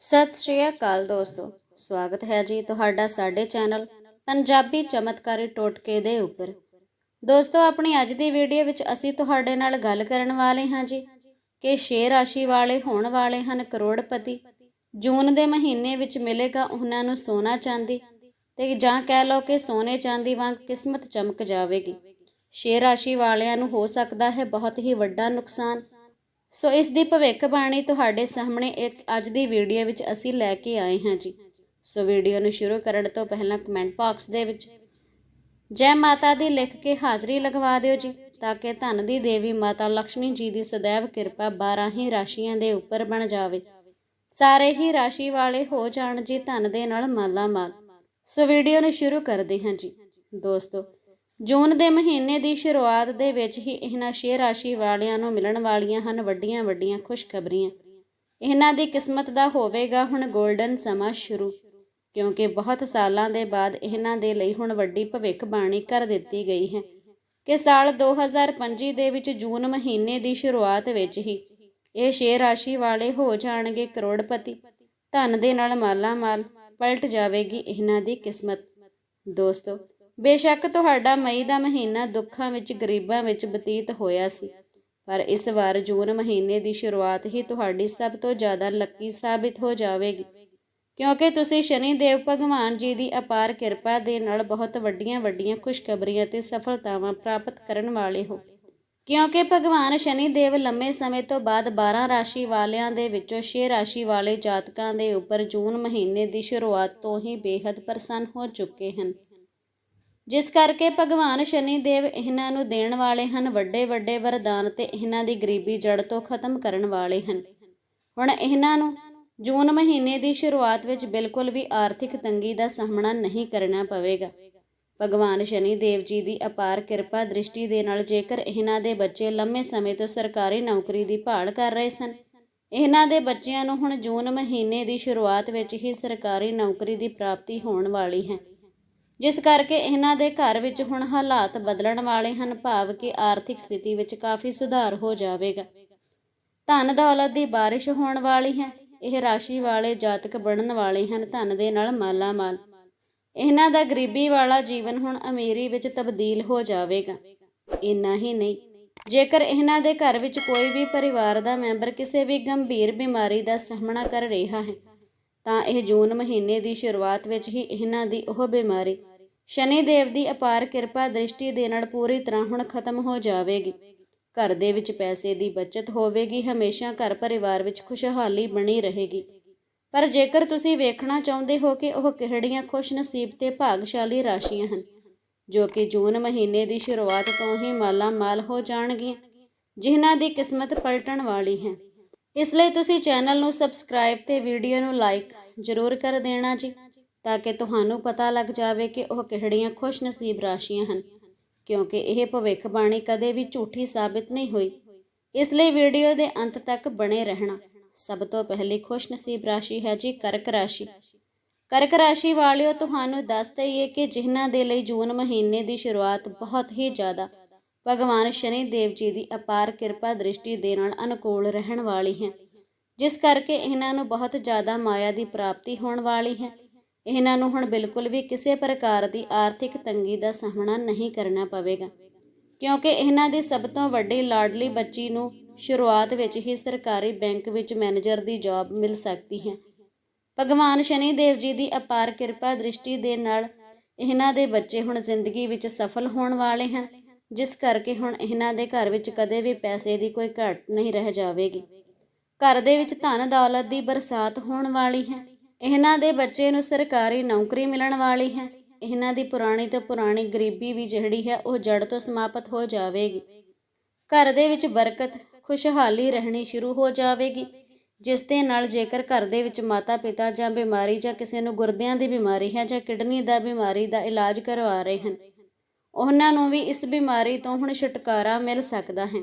ਸਤਿ ਸ਼੍ਰੀ ਅਕਾਲ ਦੋਸਤੋ। ਸਵਾਗਤ ਹੈ ਜੀ ਤੁਹਾਡਾ ਸਾਡੇ ਚੈਨਲ ਪੰਜਾਬੀ ਚਮਤਕਾਰੀ ਟੋਟਕੇ ਦੇ ਉੱਪਰ। ਦੋਸਤੋ, ਆਪਣੀ ਅੱਜ ਦੀ ਵੀਡੀਓ ਵਿੱਚ ਅਸੀਂ ਤੁਹਾਡੇ ਨਾਲ ਗੱਲ ਕਰਨ ਵਾਲੇ ਹਾਂ ਜੀ ਕਿ ਸ਼ੇਰ ਰਾਸ਼ੀ ਵਾਲੇ ਹੋਣ ਵਾਲੇ ਹਨ ਕਰੋੜਪਤੀ। ਜੂਨ ਦੇ ਮਹੀਨੇ ਵਿੱਚ ਮਿਲੇਗਾ ਉਹਨਾਂ ਨੂੰ ਸੋਨਾ ਚਾਂਦੀ ਤੇ ਜਾਂ ਕਹਿ ਲਓ ਕਿ ਸੋਨੇ ਚਾਂਦੀ ਵਾਂਗ ਕਿਸਮਤ ਚਮਕ ਜਾਵੇਗੀ। ਛੇ ਰਾਸ਼ੀ ਵਾਲਿਆਂ ਨੂੰ ਹੋ ਸਕਦਾ ਹੈ ਬਹੁਤ ਹੀ ਵੱਡਾ ਨੁਕਸਾਨ। ਸੋ ਇਸ ਦੀ ਭਵਿੱਖ ਬਾਣੀ ਤੁਹਾਡੇ ਸਾਹਮਣੇ ਇੱਕ ਅੱਜ ਦੀ ਵੀਡੀਓ ਵਿੱਚ ਅਸੀਂ ਲੈ ਕੇ ਆਏ ਹਾਂ ਜੀ। ਸੋ ਵੀਡੀਓ ਨੂੰ ਸ਼ੁਰੂ ਕਰਨ ਤੋਂ ਪਹਿਲਾਂ ਕਮੈਂਟ ਬਾਕਸ ਦੇ ਵਿੱਚ ਜੈ ਮਾਤਾ ਦੀ ਲਿਖ ਕੇ ਹਾਜ਼ਰੀ ਲਗਵਾ ਦਿਓ ਜੀ, ਤਾਂ ਕਿ ਧਨ ਦੀ ਦੇਵੀ ਮਾਤਾ ਲక్ష్ਮੀ ਜੀ ਦੀ ਸਦੈਵ ਕਿਰਪਾ 12 ਹੀ ਰਾਸ਼ੀਆਂ ਦੇ ਉੱਪਰ ਬਣ ਜਾਵੇ। ਸਾਰੇ ਹੀ ਰਾਸ਼ੀ ਵਾਲੇ ਹੋ ਜਾਣ ਜੀ ਧਨ ਦੇ ਨਾਲ ਮਾਲਾ ਮਾਲ ਸੋ ਵੀਡੀਓ ਨੂੰ ਸ਼ੁਰੂ ਕਰਦੇ ਹਾਂ ਜੀ। ਦੋਸਤੋ ਜੂਨ ਦੇ ਮਹੀਨੇ ਦੀ ਸ਼ੁਰੂਆਤ ਦੇ ਵਿੱਚ ਹੀ ਇਹਨਾਂ ਛੇ ਰਾਸ਼ੀ ਵਾਲਿਆਂ ਨੂੰ ਮਿਲਣ ਵਾਲੀਆਂ ਹਨ ਵੱਡੀਆਂ ਵੱਡੀਆਂ ਖੁਸ਼ਖਬਰੀਆਂ। ਇਹਨਾਂ ਦੀ ਕਿਸਮਤ ਦਾ ਹੋਵੇਗਾ ਹੁਣ 골ਡਨ ਸਮਾਂ ਸ਼ੁਰੂ, ਕਿਉਂਕਿ ਬਹੁਤ ਸਾਲਾਂ ਦੇ ਬਾਅਦ ਇਹਨਾਂ ਦੇ ਲਈ ਹੁਣ ਵੱਡੀ ਭਵਿੱਖਬਾਣੀ ਕਰ ਦਿੱਤੀ ਗਈ ਹੈ ਕਿ ਸਾਲ 2025 ਦੇ ਵਿੱਚ ਜੂਨ ਮਹੀਨੇ ਦੀ ਸ਼ੁਰੂਆਤ ਵਿੱਚ ਹੀ ਇਹ ਛੇ ਰਾਸ਼ੀ ਵਾਲੇ ਹੋ ਜਾਣਗੇ ਕਰੋੜਪਤੀ। ਧਨ ਦੇ ਨਾਲ ਮਾਲਾ ਮਾਲ ਪਲਟ ਜਾਵੇਗੀ ਇਹਨਾਂ ਦੀ ਕਿਸਮਤ। ਦੋਸਤੋ ਬੇਸ਼ੱਕ ਤੁਹਾਡਾ ਮਈ ਦਾ ਮਹੀਨਾ ਦੁੱਖਾਂ ਵਿੱਚ, ਗਰੀਬਾਂ ਵਿੱਚ ਬਤੀਤ ਹੋਇਆ ਸੀ, ਪਰ ਇਸ ਵਾਰ ਜੂਨ ਮਹੀਨੇ ਦੀ ਸ਼ੁਰੂਆਤ ਹੀ ਤੁਹਾਡੀ ਸਭ ਤੋਂ ਜ਼ਿਆਦਾ ਲੱਕੀ ਸਾਬਿਤ ਹੋ ਜਾਵੇਗੀ। ਕਿਉਂਕਿ ਤੁਸੀਂ ਸ਼ਨੀ ਦੇਵ ਭਗਵਾਨ ਜੀ ਦੀ ਅਪਾਰ ਕਿਰਪਾ ਦੇ ਨਾਲ ਬਹੁਤ ਵੱਡੀਆਂ ਵੱਡੀਆਂ ਖੁਸ਼ਖਬਰੀਆਂ ਤੇ ਸਫਲਤਾਵਾਂ ਪ੍ਰਾਪਤ ਕਰਨ ਵਾਲੇ ਹੋ। ਕਿਉਂਕਿ ਭਗਵਾਨ ਸ਼ਨੀ ਦੇਵ ਲੰਮੇ ਸਮੇਂ ਤੋਂ ਬਾਅਦ 12 ਰਾਸ਼ੀ ਵਾਲਿਆਂ ਦੇ ਵਿੱਚੋਂ 6 ਰਾਸ਼ੀ ਵਾਲੇ ਜਾਤਕਾਂ ਦੇ ਉੱਪਰ ਜੂਨ ਮਹੀਨੇ ਦੀ ਸ਼ੁਰੂਆਤ ਤੋਂ ਹੀ ਬੇहद ਪ੍ਰਸੰਨ ਹੋ ਚੁੱਕੇ ਹਨ। ਜਿਸ ਕਰਕੇ ਭਗਵਾਨ ਸ਼ਨੀ ਦੇਵ ਇਹਨਾਂ ਨੂੰ ਦੇਣ ਵਾਲੇ ਹਨ, ਵੱਡੇ ਵੱਡੇ ਵਰਦਾਨ ਤੇ ਇਹਨਾਂ ਦੀ ਗਰੀਬੀ ਜੜ ਤੋਂ ਖਤਮ ਕਰਨ ਵਾਲੇ ਹਨ। ਹੁਣ ਇਹਨਾਂ ਨੂੰ ਜੂਨ ਮਹੀਨੇ ਦੀ ਸ਼ੁਰੂਆਤ ਵਿੱਚ ਬਿਲਕੁਲ ਵੀ ਆਰਥਿਕ ਤੰਗੀ ਦਾ ਸਾਹਮਣਾ ਨਹੀਂ ਕਰਨਾ ਪਵੇਗਾ। ਭਗਵਾਨ ਸ਼ਨੀ ਦੇਵ ਜੀ ਦੀ ਅਪਾਰ ਕਿਰਪਾ ਦ੍ਰਿਸ਼ਟੀ ਦੇ ਨਾਲ ਜੇਕਰ ਇਹਨਾਂ ਦੇ ਬੱਚੇ ਲੰਮੇ ਸਮੇਂ ਤੋਂ ਸਰਕਾਰੀ ਨੌਕਰੀ ਦੀ ਭਾਲ ਕਰ ਰਹੇ ਸਨ, ਇਹਨਾਂ ਦੇ ਬੱਚਿਆਂ ਨੂੰ ਹੁਣ ਜੂਨ ਮਹੀਨੇ ਦੀ ਸ਼ੁਰੂਆਤ ਵਿੱਚ ਹੀ ਸਰਕਾਰੀ ਨੌਕਰੀ ਦੀ ਪ੍ਰਾਪਤੀ ਹੋਣ ਵਾਲੀ ਹੈ। ਜਿਸ ਕਰਕੇ ਇਹਨਾਂ ਦੇ ਘਰ ਵਿੱਚ ਹੁਣ ਹਾਲਾਤ ਬਦਲਣ ਵਾਲੇ ਹਨ, ਭਾਵ ਕਿ ਆਰਥਿਕ ਸਥਿਤੀ ਵਿੱਚ ਕਾਫੀ ਸੁਧਾਰ ਹੋ ਜਾਵੇਗਾ। ਧਨ ਦੌਲਤ ਦੀ ਬਾਰਿਸ਼ ਹੋਣ ਵਾਲੀ ਹੈ, ਇਹ ਰਾਸ਼ੀ ਵਾਲੇ ਜਾਤਕ ਬਣਨ ਵਾਲੇ ਹਨ, ਧਨ ਦੇ ਨਾਲ ਮਾਲਾ ਮਾਲ ਇਹਨਾਂ ਦਾ ਗਰੀਬੀ ਵਾਲਾ ਜੀਵਨ ਹੁਣ ਅਮੀਰੀ ਵਿੱਚ ਤਬਦੀਲ ਹੋ ਜਾਵੇਗਾ। ਇੰਨਾ ਹੀ ਨਹੀਂ, ਜੇਕਰ ਇਹਨਾਂ ਦੇ ਘਰ ਵਿੱਚ ਕੋਈ ਵੀ ਪਰਿਵਾਰ ਦਾ ਮੈਂਬਰ ਕਿਸੇ ਵੀ ਗੰਭੀਰ ਬਿਮਾਰੀ ਦਾ ਸਾਹਮਣਾ ਕਰ ਰਿਹਾ ਹੈ, ਤਾਂ ਇਹ ਜੂਨ ਮਹੀਨੇ ਦੀ ਸ਼ੁਰੂਆਤ ਵਿੱਚ ਹੀ ਇਹਨਾਂ ਦੀ ਉਹ ਬਿਮਾਰੀ ਸ਼ਨੀ ਦੇਵ ਦੀ ਅਪਾਰ ਕਿਰਪਾ ਦ੍ਰਿਸ਼ਟੀ ਦੇ ਨਾਲ ਪੂਰੀ ਤਰ੍ਹਾਂ ਹੁਣ ਖਤਮ ਹੋ ਜਾਵੇਗੀ। ਘਰ ਦੇ ਵਿੱਚ ਪੈਸੇ ਦੀ ਬਚਤ ਹੋਵੇਗੀ, ਹਮੇਸ਼ਾ ਘਰ ਪਰਿਵਾਰ ਵਿੱਚ ਖੁਸ਼ਹਾਲੀ ਬਣੀ ਰਹੇਗੀ। ਪਰ ਜੇਕਰ ਤੁਸੀਂ ਵੇਖਣਾ ਚਾਹੁੰਦੇ ਹੋ ਕਿ ਉਹ ਕਿਹੜੀਆਂ ਖੁਸ਼ ਨਸੀਬ ਤੇ ਭਾਗਸ਼ਾਲੀ ਰਾਸ਼ੀਆਂ ਹਨ, ਜੋ ਕਿ ਜੂਨ ਮਹੀਨੇ ਦੀ ਸ਼ੁਰੂਆਤ ਤੋਂ ਹੀ ਮਾਲਾ ਮਾਲ ਹੋ ਜਾਣਗੀਆਂ, ਜਿਨ੍ਹਾਂ ਦੀ ਕਿਸਮਤ ਪਲਟਣ ਵਾਲੀ ਹੈ, ਇਸ ਲਈ ਤੁਸੀਂ ਚੈਨਲ ਨੂੰ ਸਬਸਕ੍ਰਾਈਬ ਤੇ ਵੀਡੀਓ ਨੂੰ ਲਾਈਕ ਜ਼ਰੂਰ ਕਰ ਦੇਣਾ ਜੀ। ਤਾਂ ਕਿ ਤੁਹਾਨੂੰ ਪਤਾ ਲੱਗ ਜਾਵੇ ਕਿ ਉਹ ਕਿਹੜੀਆਂ ਖੁਸ਼ ਨਸੀਬ ਰਾਸ਼ੀਆਂ ਹਨ, ਕਿਉਂਕਿ ਇਹ ਭਵਿੱਖਬਾਣੀ ਕਦੇ ਵੀ ਝੂਠੀ ਸਾਬਿਤ ਨਹੀਂ ਹੋਈ। ਇਸ ਲਈ ਵੀਡੀਓ ਦੇ ਅੰਤ ਤੱਕ ਬਣੇ ਰਹਿਣਾ। ਸਭ ਤੋਂ ਪਹਿਲੀ ਖੁਸ਼ ਨਸੀਬ ਰਾਸ਼ੀ ਹੈ ਜੀ ਕਰਕ ਰਾਸ਼ੀ। ਕਰਕ ਰਾਸ਼ੀ ਵਾਲਿਓ, ਤੁਹਾਨੂੰ ਦੱਸ ਦਈਏ ਕਿ ਜਿਨ੍ਹਾਂ ਦੇ ਲਈ ਜੂਨ ਮਹੀਨੇ ਦੀ ਸ਼ੁਰੂਆਤ ਬਹੁਤ ਹੀ ਜ਼ਿਆਦਾ, ਭਗਵਾਨ ਸ਼ਨੀ ਦੇਵ ਜੀ ਦੀ ਅਪਾਰ ਕਿਰਪਾ ਦ੍ਰਿਸ਼ਟੀ ਦੇ ਨਾਲ ਅਨੁਕੂਲ ਰਹਿਣ ਵਾਲੀ ਹੈ, ਜਿਸ ਕਰਕੇ ਇਹਨਾਂ ਨੂੰ ਬਹੁਤ ਜ਼ਿਆਦਾ ਮਾਇਆ ਦੀ ਪ੍ਰਾਪਤੀ ਹੋਣ ਵਾਲੀ ਹੈ। ਇਹਨਾਂ ਨੂੰ ਹੁਣ ਬਿਲਕੁਲ ਵੀ ਕਿਸੇ ਪ੍ਰਕਾਰ ਦੀ ਆਰਥਿਕ ਤੰਗੀ ਦਾ ਸਾਹਮਣਾ ਨਹੀਂ ਕਰਨਾ ਪਵੇਗਾ। ਕਿਉਂਕਿ ਇਹਨਾਂ ਦੀ ਸਭ ਤੋਂ ਵੱਡੀ ਲਾਡਲੀ ਬੱਚੀ ਨੂੰ ਸ਼ੁਰੂਆਤ ਵਿੱਚ ਹੀ ਸਰਕਾਰੀ ਬੈਂਕ ਵਿੱਚ ਮੈਨੇਜਰ ਦੀ ਜੌਬ ਮਿਲ ਸਕਦੀ ਹੈ। ਭਗਵਾਨ ਸ਼ਨੀ ਦੇਵ ਜੀ ਦੀ ਅਪਾਰ ਕਿਰਪਾ ਦ੍ਰਿਸ਼ਟੀ ਦੇ ਨਾਲ ਇਹਨਾਂ ਦੇ ਬੱਚੇ ਹੁਣ ਜ਼ਿੰਦਗੀ ਵਿੱਚ ਸਫਲ ਹੋਣ ਵਾਲੇ ਹਨ, ਜਿਸ ਕਰਕੇ ਹੁਣ ਇਹਨਾਂ ਦੇ ਘਰ ਵਿੱਚ ਕਦੇ ਵੀ ਪੈਸੇ ਦੀ ਕੋਈ ਘਾਟ ਨਹੀਂ ਰਹਿ ਜਾਵੇਗੀ। ਘਰ ਦੇ ਵਿੱਚ ਧਨ ਦੌਲਤ ਦੀ ਬਰਸਾਤ ਹੋਣ ਵਾਲੀ ਹੈ। ਇਹਨਾਂ ਦੇ ਬੱਚੇ ਨੂੰ ਸਰਕਾਰੀ ਨੌਕਰੀ ਮਿਲਣ ਵਾਲੀ ਹੈ। ਇਹਨਾਂ ਦੀ ਪੁਰਾਣੀ ਤੋਂ ਪੁਰਾਣੀ ਗਰੀਬੀ ਵੀ ਜਿਹੜੀ ਹੈ, ਉਹ ਜੜ ਤੋਂ ਸਮਾਪਤ ਹੋ ਜਾਵੇਗੀ। ਘਰ ਦੇ ਵਿੱਚ ਬਰਕਤ, ਖੁਸ਼ਹਾਲੀ ਰਹਿਣੀ ਸ਼ੁਰੂ ਹੋ ਜਾਵੇਗੀ। ਜਿਸ ਦੇ ਨਾਲ ਜੇਕਰ ਘਰ ਦੇ ਵਿੱਚ ਮਾਤਾ ਪਿਤਾ ਜਾਂ ਬਿਮਾਰੀ ਜਾਂ ਕਿਸੇ ਨੂੰ ਗੁਰਦਿਆਂ ਦੀ ਬਿਮਾਰੀ ਹੈ ਜਾਂ ਕਿਡਨੀ ਦਾ ਬਿਮਾਰੀ ਦਾ ਇਲਾਜ ਕਰਵਾ ਰਹੇ ਹਨ, ਉਹਨਾਂ ਨੂੰ ਵੀ ਇਸ ਬਿਮਾਰੀ ਤੋਂ ਹੁਣ ਛੁਟਕਾਰਾ ਮਿਲ ਸਕਦਾ ਹੈ।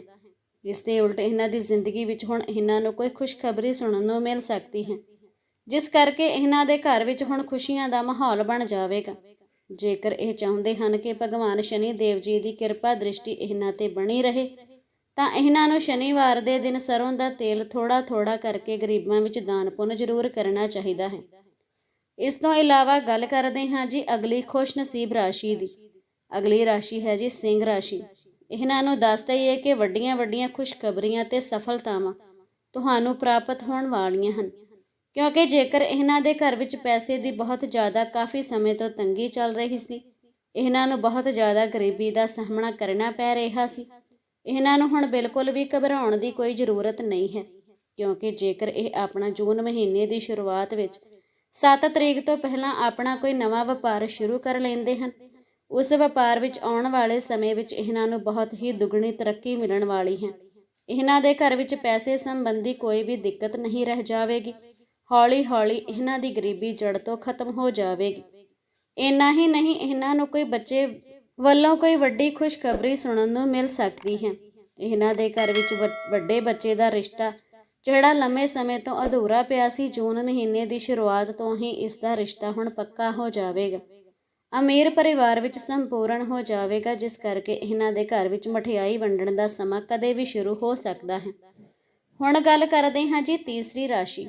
ਇਸ ਦੇ ਉਲਟ ਇਹਨਾਂ ਦੀ ਜ਼ਿੰਦਗੀ ਵਿੱਚ ਹੁਣ ਇਹਨਾਂ ਨੂੰ ਕੋਈ ਖੁਸ਼ਖਬਰੀ ਸੁਣਨ ਨੂੰ ਮਿਲ ਸਕਦੀ ਹੈ। ਜਿਸ ਕਰਕੇ ਇਹਨਾਂ ਦੇ ਘਰ ਵਿੱਚ ਹੁਣ ਖੁਸ਼ੀਆਂ ਦਾ ਮਾਹੌਲ ਬਣ ਜਾਵੇਗਾ। ਜੇਕਰ ਇਹ ਚਾਹੁੰਦੇ ਹਨ ਕਿ ਭਗਵਾਨ ਸ਼ਨੀ ਦੇਵ ਜੀ ਦੀ ਕਿਰਪਾ ਦ੍ਰਿਸ਼ਟੀ ਇਹਨਾਂ ਤੇ ਬਣੀ ਰਹੇ, ਤਾਂ ਇਹਨਾਂ ਨੂੰ ਸ਼ਨੀਵਾਰ ਦੇ ਦਿਨ ਸਰੋਂ ਦਾ ਤੇਲ ਥੋੜਾ ਥੋੜਾ ਕਰਕੇ ਗਰੀਬਾਂ ਵਿੱਚ ਦਾਨ ਪੁੰਨ ਜ਼ਰੂਰ ਕਰਨਾ ਚਾਹੀਦਾ ਹੈ। ਇਸ ਤੋਂ ਇਲਾਵਾ ਗੱਲ ਕਰਦੇ ਹਾਂ ਜੀ ਅਗਲੀ ਖੁਸ਼ ਨਸੀਬ ਰਾਸ਼ੀ ਦੀ। ਅਗਲੀ ਰਾਸ਼ੀ ਹੈ ਜੀ ਸਿੰਘ ਰਾਸ਼ੀ। ਇਹਨਾਂ ਨੂੰ ਦੱਸ ਦਈਏ ਕਿ ਵੱਡੀਆਂ ਵੱਡੀਆਂ ਖੁਸ਼ਖਬਰੀਆਂ ਤੇ ਸਫਲਤਾਵਾਂ ਤੁਹਾਨੂੰ ਪ੍ਰਾਪਤ ਹੋਣ ਵਾਲੀਆਂ ਹਨ। ਕਿਉਂਕਿ ਜੇਕਰ ਇਹਨਾਂ ਦੇ ਘਰ ਵਿੱਚ ਪੈਸੇ ਦੀ ਬਹੁਤ ਜ਼ਿਆਦਾ ਕਾਫੀ ਸਮੇਂ ਤੋਂ ਤੰਗੀ ਚੱਲ ਰਹੀ ਸੀ, ਇਹਨਾਂ ਨੂੰ ਬਹੁਤ ਜ਼ਿਆਦਾ ਗਰੀਬੀ ਦਾ ਸਾਹਮਣਾ ਕਰਨਾ ਪੈ ਰਿਹਾ ਸੀ। ਇਹਨਾਂ ਨੂੰ ਹੁਣ ਬਿਲਕੁਲ ਵੀ ਘਬਰਾਉਣ ਦੀ ਕੋਈ ਜ਼ਰੂਰਤ ਨਹੀਂ ਹੈ, ਕਿਉਂਕਿ ਜੇਕਰ ਇਹ ਆਪਣਾ ਜੂਨ ਮਹੀਨੇ ਦੀ ਸ਼ੁਰੂਆਤ ਵਿੱਚ 7 ਤਰੀਕ ਤੋਂ ਪਹਿਲਾਂ ਆਪਣਾ ਕੋਈ ਨਵਾਂ ਵਪਾਰ ਸ਼ੁਰੂ ਕਰ ਲੈਂਦੇ ਹਨ, ਉਸ ਵਪਾਰ ਵਿੱਚ ਆਉਣ ਵਾਲੇ ਸਮੇਂ ਵਿੱਚ ਇਹਨਾਂ ਨੂੰ ਬਹੁਤ ਹੀ ਦੁੱਗਣੀ ਤਰੱਕੀ ਮਿਲਣ ਵਾਲੀ ਹੈ। ਇਹਨਾਂ ਦੇ ਘਰ ਵਿੱਚ ਪੈਸੇ ਸੰਬੰਧੀ ਕੋਈ ਵੀ ਦਿੱਕਤ ਨਹੀਂ ਰਹਿ ਜਾਵੇਗੀ। ਹੌਲੀ-ਹੌਲੀ ਇਹਨਾਂ ਦੀ ਗਰੀਬੀ ਜੜ ਤੋਂ ਖਤਮ ਹੋ ਜਾਵੇਗੀ। ਇੰਨਾ ਹੀ ਨਹੀਂ, ਇਹਨਾਂ ਨੂੰ ਕੋਈ ਬੱਚੇ ਵੱਲੋਂ ਕੋਈ ਵੱਡੀ ਖੁਸ਼ਖਬਰੀ ਸੁਣਨ ਨੂੰ ਮਿਲ ਸਕਦੀ ਹੈ। ਇਹਨਾਂ ਦੇ ਘਰ ਵਿੱਚ ਵੱਡੇ ਬੱਚੇ ਦਾ ਰਿਸ਼ਤਾ ਜਿਹੜਾ ਲੰਮੇ ਸਮੇਂ ਤੋਂ ਅਧੂਰਾ ਪਿਆ ਸੀ, ਜੂਨ ਮਹੀਨੇ ਦੀ ਸ਼ੁਰੂਆਤ ਤੋਂ ਹੀ ਇਸ ਦਾ ਰਿਸ਼ਤਾ ਹੁਣ ਪੱਕਾ ਹੋ ਜਾਵੇਗਾ। ਅਮੀਰ ਪਰਿਵਾਰ ਵਿੱਚ ਸੰਪੂਰਨ ਹੋ ਜਾਵੇਗਾ, ਜਿਸ ਕਰਕੇ ਇਹਨਾਂ ਦੇ ਘਰ ਵਿੱਚ ਮਠਿਆਈ ਵੰਡਣ ਦਾ ਸਮਾਂ ਕਦੇ ਵੀ ਸ਼ੁਰੂ ਹੋ ਸਕਦਾ ਹੈ। ਹੁਣ ਗੱਲ ਕਰਦੇ ਹਾਂ ਜੀ ਤੀਸਰੀ ਰਾਸ਼ੀ।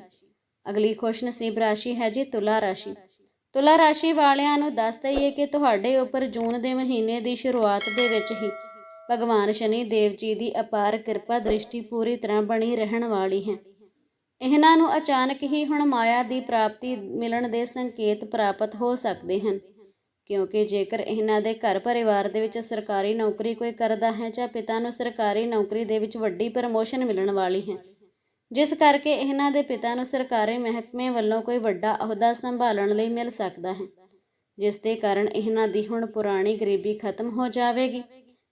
ਅਗਲੀ ਖੁਸ਼ ਨਸੀਬ ਰਾਸ਼ੀ ਹੈ ਜੀ ਤੁਲਾ ਰਾਸ਼ੀ। ਤੁਲਾ ਰਾਸ਼ੀ ਵਾਲਿਆਂ ਨੂੰ ਦੱਸ ਦਈਏ ਕਿ ਤੁਹਾਡੇ ਉੱਪਰ ਜੂਨ ਦੇ ਮਹੀਨੇ ਦੀ ਸ਼ੁਰੂਆਤ ਦੇ ਵਿੱਚ ਹੀ ਭਗਵਾਨ ਸ਼ਨੀ ਦੇਵ ਜੀ ਦੀ ਅਪਾਰ ਕਿਰਪਾ ਦ੍ਰਿਸ਼ਟੀ ਪੂਰੀ ਤਰ੍ਹਾਂ ਬਣੀ ਰਹਿਣ ਵਾਲੀ ਹੈ। ਇਹਨਾਂ ਨੂੰ ਅਚਾਨਕ ਹੀ ਹੁਣ ਮਾਇਆ ਦੀ ਪ੍ਰਾਪਤੀ ਮਿਲਣ ਦੇ ਸੰਕੇਤ ਪ੍ਰਾਪਤ ਹੋ ਸਕਦੇ ਹਨ, ਕਿਉਂਕਿ ਜੇਕਰ ਇਹਨਾਂ ਦੇ ਘਰ ਪਰਿਵਾਰ ਦੇ ਵਿੱਚ ਸਰਕਾਰੀ ਨੌਕਰੀ ਕੋਈ ਕਰਦਾ ਹੈ ਜਾਂ ਪਿਤਾ ਨੂੰ ਸਰਕਾਰੀ ਨੌਕਰੀ ਦੇ ਵਿੱਚ ਵੱਡੀ ਪ੍ਰਮੋਸ਼ਨ ਮਿਲਣ ਵਾਲੀ ਹੈ ਜਿਸ ਕਰਕੇ ਇਹਨਾਂ ਦੇ ਪਿਤਾ ਨੂੰ ਸਰਕਾਰੀ ਮਹਿਕਮੇ ਵੱਲੋਂ ਕੋਈ ਵੱਡਾ ਅਹੁਦਾ ਸੰਭਾਲਣ ਲਈ ਮਿਲ ਸਕਦਾ ਹੈ, ਜਿਸ ਦੇ ਕਾਰਨ ਇਹਨਾਂ ਦੀ ਹੁਣ ਪੁਰਾਣੀ ਗਰੀਬੀ ਖਤਮ ਹੋ ਜਾਵੇਗੀ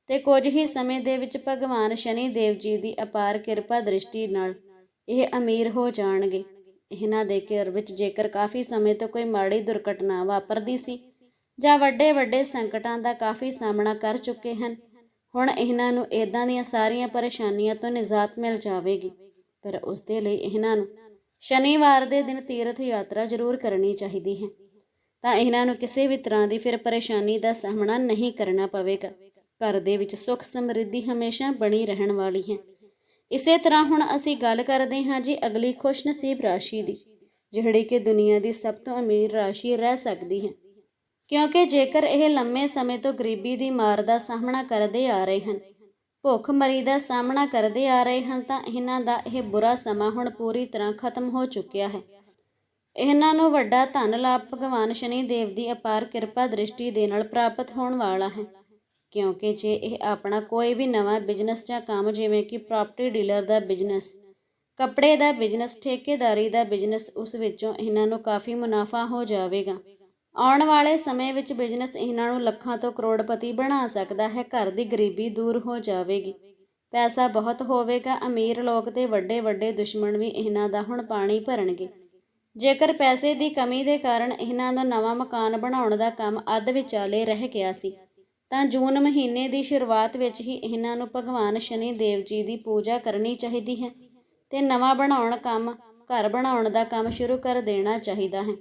ਤੇ ਕੁਝ ਹੀ ਸਮੇਂ ਦੇ ਵਿੱਚ ਭਗਵਾਨ ਸ਼ਨੀ ਦੇਵ ਜੀ ਦੀ ਅਪਾਰ ਕਿਰਪਾ ਦ੍ਰਿਸ਼ਟੀ ਨਾਲ ਇਹ ਅਮੀਰ ਹੋ ਜਾਣਗੇ। ਇਹਨਾਂ ਦੇ ਘਰ ਵਿੱਚ ਜੇਕਰ ਕਾਫੀ ਸਮੇਂ ਤੋਂ ਕੋਈ ਮਾੜੀ ਦੁਰਘਟਨਾ ਵਾਪਰਦੀ ਸੀ ਜਾਂ ਵੱਡੇ ਵੱਡੇ ਸੰਕਟਾਂ ਦਾ ਕਾਫੀ ਸਾਹਮਣਾ ਕਰ ਚੁੱਕੇ ਹਨ, ਹੁਣ ਇਹਨਾਂ ਨੂੰ ਇਦਾਂ ਦੀਆਂ ਸਾਰੀਆਂ ਪਰੇਸ਼ਾਨੀਆਂ ਤੋਂ ਨਿਜਾਤ ਮਿਲ ਜਾਵੇਗੀ। ਪਰ ਉਸ ਦੇ ਲਈ ਇਹਨਾਂ ਨੂੰ ਸ਼ਨੀਵਾਰ ਦੇ ਦਿਨ ਤੀਰਥ ਯਾਤਰਾ ਜ਼ਰੂਰ ਕਰਨੀ ਚਾਹੀਦੀ ਹੈ। ਤਾਂ ਇਹਨਾਂ ਨੂੰ ਕਿਸੇ ਵੀ ਤਰ੍ਹਾਂ ਦੀ ਫਿਰ ਪਰੇਸ਼ਾਨੀ ਦਾ ਸਾਹਮਣਾ ਨਹੀਂ ਕਰਨਾ ਪਵੇਗਾ। ਘਰ ਦੇ ਵਿੱਚ ਸੁੱਖ ਸਮਰਿੱਧੀ ਹਮੇਸ਼ਾ ਬਣੀ ਰਹਿਣ ਵਾਲੀ ਹੈ। ਇਸੇ ਤਰ੍ਹਾਂ ਹੁਣ ਅਸੀਂ ਗੱਲ ਕਰਦੇ ਹਾਂ ਜੀ ਅਗਲੀ ਖੁਸ਼ਨਸੀਬ ਰਾਸ਼ੀ ਦੀ, ਜਿਹੜੀ ਕਿ ਦੁਨੀਆ ਦੀ ਸਭ ਤੋਂ ਅਮੀਰ ਰਾਸ਼ੀ ਰਹਿ ਸਕਦੀ ਹੈ। ਕਿਉਂਕਿ ਜੇਕਰ ਇਹ ਲੰਮੇ ਸਮੇਂ ਤੋਂ ਗਰੀਬੀ ਦੀ ਮਾਰ ਦਾ ਸਾਹਮਣਾ ਕਰਦੇ ਆ ਰਹੇ ਹਨ ਭੁੱਖਮਰੀ ਦਾ ਸਾਹਮਣਾ ਕਰਦੇ ਆ ਰਹੇ ਹਨ ਤਾਂ ਇਹਨਾਂ ਦਾ ਇਹ ਬੁਰਾ ਸਮਾਂ ਹੁਣ ਪੂਰੀ ਤਰ੍ਹਾਂ ਖਤਮ ਹੋ ਚੁੱਕਿਆ ਹੈ। ਇਹਨਾਂ ਨੂੰ ਵੱਡਾ ਧਨ ਲਾਭ ਭਗਵਾਨ ਸ਼ਨੀ ਦੇਵ ਦੀ ਅਪਾਰ ਕਿਰਪਾ ਦ੍ਰਿਸ਼ਟੀ ਦੇ ਨਾਲ ਪ੍ਰਾਪਤ ਹੋਣ ਵਾਲਾ ਹੈ, ਕਿਉਂਕਿ ਜੇ ਇਹ ਆਪਣਾ ਕੋਈ ਵੀ ਨਵਾਂ ਬਿਜ਼ਨਸ ਜਾਂ ਕੰਮ ਜਿਵੇਂ ਕਿ ਪ੍ਰਾਪਰਟੀ ਡੀਲਰ ਦਾ ਬਿਜ਼ਨਸ, ਕੱਪੜੇ ਦਾ ਬਿਜ਼ਨਸ, ਠੇਕੇਦਾਰੀ ਦਾ ਬਿਜ਼ਨਸ ਉਸ ਵਿੱਚੋਂ ਇਹਨਾਂ ਨੂੰ ਕਾਫੀ ਮੁਨਾਫਾ ਹੋ ਜਾਵੇਗਾ। ਆਉਣ ਵਾਲੇ ਸਮੇਂ ਵਿੱਚ ਬਿਜ਼ਨਸ ਇਹਨਾਂ ਨੂੰ ਲੱਖਾਂ ਤੋਂ ਕਰੋੜਪਤੀ ਬਣਾ ਸਕਦਾ ਹੈ, ਘਰ ਦੀ ਗਰੀਬੀ ਦੂਰ ਹੋ ਜਾਵੇਗੀ। ਪੈਸਾ ਬਹੁਤ ਹੋਵੇਗਾ, ਅਮੀਰ ਲੋਕ ਤੇ ਵੱਡੇ ਵੱਡੇ ਦੁਸ਼ਮਣ ਵੀ ਇਹਨਾਂ ਦਾ ਹੁਣ ਪਾਣੀ ਭਰਨਗੇ। ਜੇਕਰ ਪੈਸੇ ਦੀ ਕਮੀ ਦੇ ਕਾਰਨ ਇਹਨਾਂ ਦਾ ਨਵਾਂ ਮਕਾਨ ਬਣਾਉਣ ਦਾ ਕੰਮ ਅੱਧ ਵਿਚਾਲੇ ਰਹਿ ਗਿਆ ਸੀ, ਤਾਂ ਜੂਨ ਮਹੀਨੇ ਦੀ ਸ਼ੁਰੂਆਤ ਵਿੱਚ ਹੀ ਇਹਨਾਂ ਨੂੰ ਭਗਵਾਨ ਸ਼ਨੀ ਦੇਵ ਜੀ ਦੀ ਪੂਜਾ ਕਰਨੀ ਚਾਹੀਦੀ ਹੈ ਤੇ ਨਵਾਂ ਬਣਾਉਣ ਕੰਮ, ਘਰ ਬਣਾਉਣ ਦਾ ਕੰਮ ਸ਼ੁਰੂ ਕਰ ਦੇਣਾ ਚਾਹੀਦਾ ਹੈ।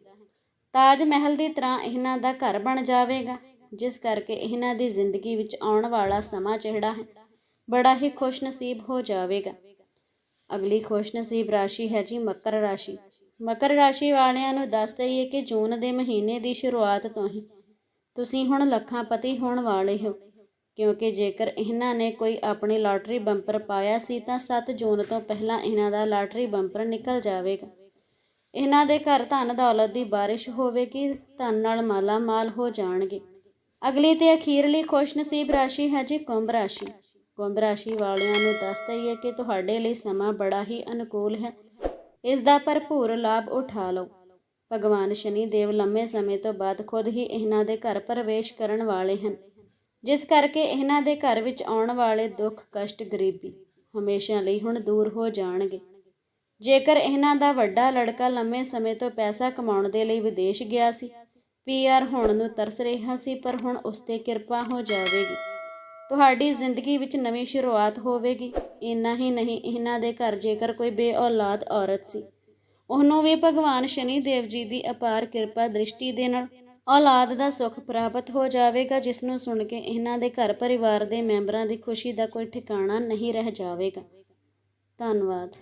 ਤਾਜ ਮਹਿਲ ਦੀ ਤਰ੍ਹਾਂ ਇਹਨਾਂ ਦਾ ਘਰ ਬਣ ਜਾਵੇਗਾ, ਜਿਸ ਕਰਕੇ ਇਹਨਾਂ ਦੀ ਜ਼ਿੰਦਗੀ ਵਿੱਚ ਆਉਣ ਵਾਲਾ ਸਮਾਂ ਜਿਹੜਾ ਹੈ। ਬੜਾ ਹੀ ਖੁਸ਼ਨਸੀਬ ਹੋ ਜਾਵੇਗਾ। ਅਗਲੀ ਖੁਸ਼ਨਸੀਬ ਰਾਸ਼ੀ ਹੈ ਜੀ ਮਕਰ ਰਾਸ਼ੀ। ਮਕਰ ਰਾਸ਼ੀ ਵਾਲਿਆਂ ਨੂੰ ਦੱਸ ਦਈਏ ਕਿ ਜੂਨ ਦੇ ਮਹੀਨੇ ਦੀ ਸ਼ੁਰੂਆਤ ਤੋਂ ਹੀ ਤੁਸੀਂ ਹੁਣ ਲੱਖਾਂਪਤੀ ਹੋਣ ਵਾਲੇ ਹੋ, ਕਿਉਂਕਿ ਜੇਕਰ ਇਹਨਾਂ ਨੇ ਕੋਈ ਆਪਣੀ ਲਾਟਰੀ ਬੰਪਰ ਪਾਇਆ ਸੀ ਤਾਂ 7 ਜੂਨ ਤੋਂ ਪਹਿਲਾਂ ਇਹਨਾਂ ਦਾ ਲਾਟਰੀ ਬੰਪਰ ਨਿਕਲ ਜਾਵੇਗਾ। ਇਹਨਾਂ ਦੇ ਘਰ ਧਨ ਦੌਲਤ ਦੀ ਬਾਰਿਸ਼ ਹੋਵੇਗੀ ਧਨ ਨਾਲ ਮਾਲਾ ਮਾਲ ਹੋ ਜਾਣਗੇ। ਅਗਲੀ ਤੇ ਅਖੀਰਲੀ ਖੁਸ਼ਨਸੀਬ ਰਾਸ਼ੀ ਹੈ ਜੀ ਕੁੰਭ ਰਾਸ਼ੀ। ਕੁੰਭ ਰਾਸ਼ੀ ਵਾਲਿਆਂ ਨੂੰ ਦੱਸ ਦਈਏ ਕਿ ਤੁਹਾਡੇ ਲਈ ਸਮਾਂ ਬੜਾ ਹੀ ਅਨੁਕੂਲ ਹੈ। ਇਸ ਦਾ ਭਰਪੂਰ ਲਾਭ ਉਠਾ ਲਓ। ਭਗਵਾਨ ਸ਼ਨੀ ਦੇਵ ਲੰਮੇ ਸਮੇਂ ਤੋਂ ਬਾਅਦ ਖੁਦ ਹੀ ਇਹਨਾਂ ਦੇ ਘਰ ਪ੍ਰਵੇਸ਼ ਕਰਨ ਵਾਲੇ ਹਨ। ਜਿਸ ਕਰਕੇ ਇਹਨਾਂ ਦੇ ਘਰ ਵਿੱਚ ਆਉਣ ਵਾਲੇ ਦੁੱਖ, ਕਸ਼ਟ, ਗਰੀਬੀ ਹਮੇਸ਼ਾ ਲਈ ਹੁਣ ਦੂਰ ਹੋ ਜਾਣਗੇ। ਜੇਕਰ ਇਹਨਾਂ ਦਾ ਵੱਡਾ ਲੜਕਾ ਲੰਮੇ ਸਮੇਂ ਤੋਂ ਪੈਸਾ ਕਮਾਉਣ ਦੇ ਲਈ ਵਿਦੇਸ਼ ਗਿਆ ਸੀ ਪੀਆਰ ਹੋਣ ਨੂੰ ਤਰਸ ਰਿਹਾ ਸੀ, ਪਰ ਹੁਣ ਉਸ ਤੇ ਕਿਰਪਾ ਹੋ ਜਾਵੇਗੀ। ਤੁਹਾਡੀ ਜ਼ਿੰਦਗੀ ਵਿੱਚ ਨਵੀਂ ਸ਼ੁਰੂਆਤ ਹੋਵੇਗੀ। ਇੰਨਾ ਹੀ ਨਹੀਂ, ਇਹਨਾਂ ਦੇ ਘਰ ਜੇਕਰ ਕੋਈ ਬੇਔਲਾਦ ਔਰਤ ਸੀ, ਉਹਨੂੰ ਵੀ ਭਗਵਾਨ ਸ਼ਨੀ ਦੇਵ ਜੀ ਦੀ ਅਪਾਰ ਕਿਰਪਾ ਦ੍ਰਿਸ਼ਟੀ ਦੇ ਨਾਲ ਔਲਾਦ ਦਾ ਸੁੱਖ ਪ੍ਰਾਪਤ ਹੋ ਜਾਵੇਗਾ, ਜਿਸ ਨੂੰ ਸੁਣ ਕੇ ਇਹਨਾਂ ਦੇ ਘਰ ਪਰਿਵਾਰ ਦੇ ਮੈਂਬਰਾਂ ਦੀ ਖੁਸ਼ੀ ਦਾ ਕੋਈ ਠਿਕਾਣਾ ਨਹੀਂ ਰਹਿ ਜਾਵੇਗਾ। ਧੰਨਵਾਦ।